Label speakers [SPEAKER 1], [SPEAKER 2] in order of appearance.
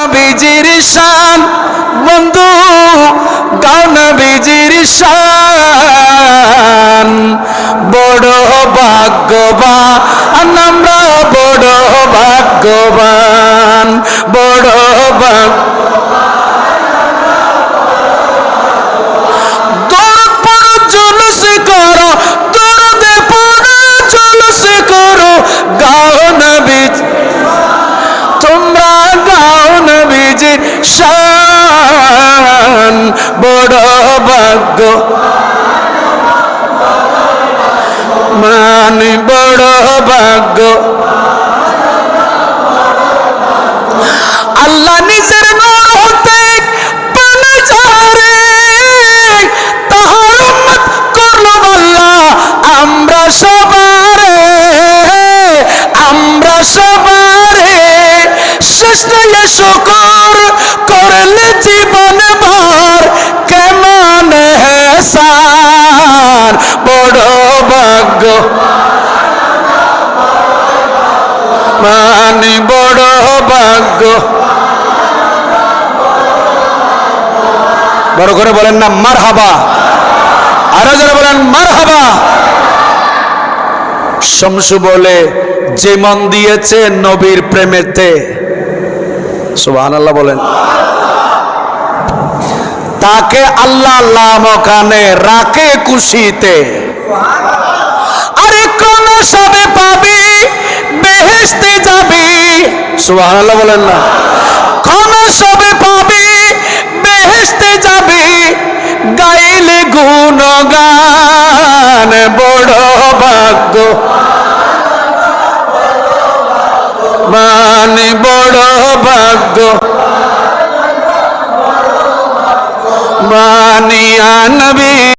[SPEAKER 1] নবীজির শান। বন্ধু গাও বিজির শান। বড় ভাগ্যবান শান বড় ভাগ্য। মান বড় ভাগ্য। আল্লাহ নিজের নূর আমরা সবারে আমরা সবারে শেষ নিয়ে মানে বড় ভাগ্য। বড় করে বলেন না মার হাবা আরও যারা বলেন মার হাবা শমসু বলে, যে মন দিয়েছে নবীর প্রেমেতে। আল্লাহ বলেন। তাকে আল্লাহ লামকানে রাখে খুশিতে। সুবহানাল্লাহ বলেন না। কোন সবে পাবি, বেহেশতে যাবি, গাইলে গুণগান, বড় ভাগ্য। মানে বড় ভাগ্য। মানিয়া নবী